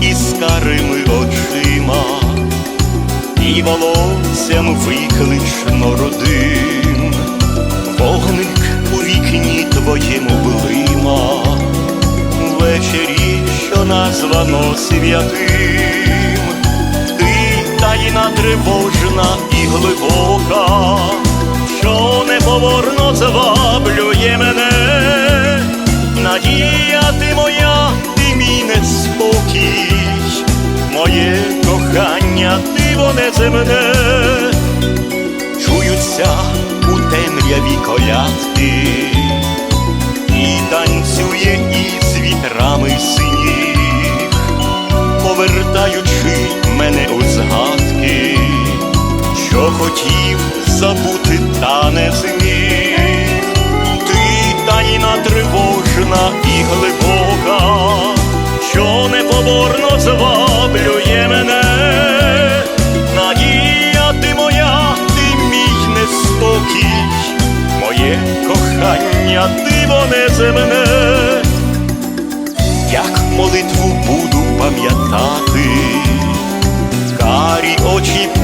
із карими очима, і волоссям виклично родим, вогник у вікні твоєму блима, ввечері, що названо святим, ти таїна тривожна і глибока, що неповорно зваблює мене, кохання, диво неземне, чуються у темряві колядки, і танцює із вітрами сніг, повертаючи мене у згадки, що хотів забути, та не зміг. Ти таїна тривожна і глибока, що непоборно зваблює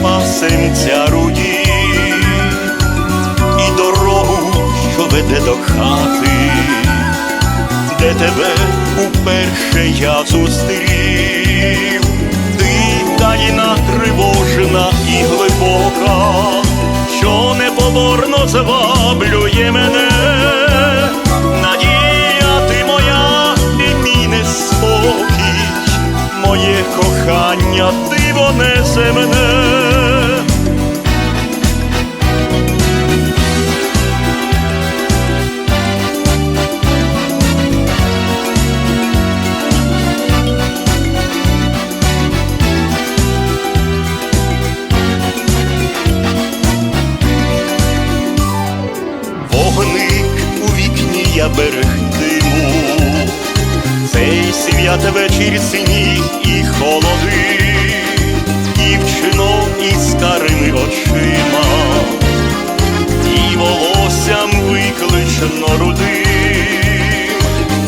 очі пасенця руді, і дорогу, що веде до хати, де тебе уперше я зустрів, ти таїна тривожна і глибока, що непоборно зваблює мене, ти моє кохання, диво неземне. Вогник берегтиму, цей свят вечір сніг і холоди, дівчино із карими очима, і волоссям виклично рудим,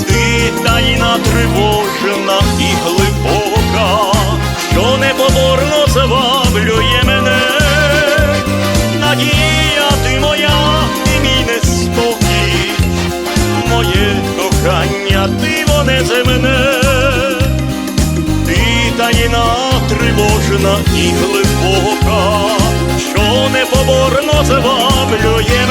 ти таїна тривожна і тривожна і глибока, що непоборно зваблює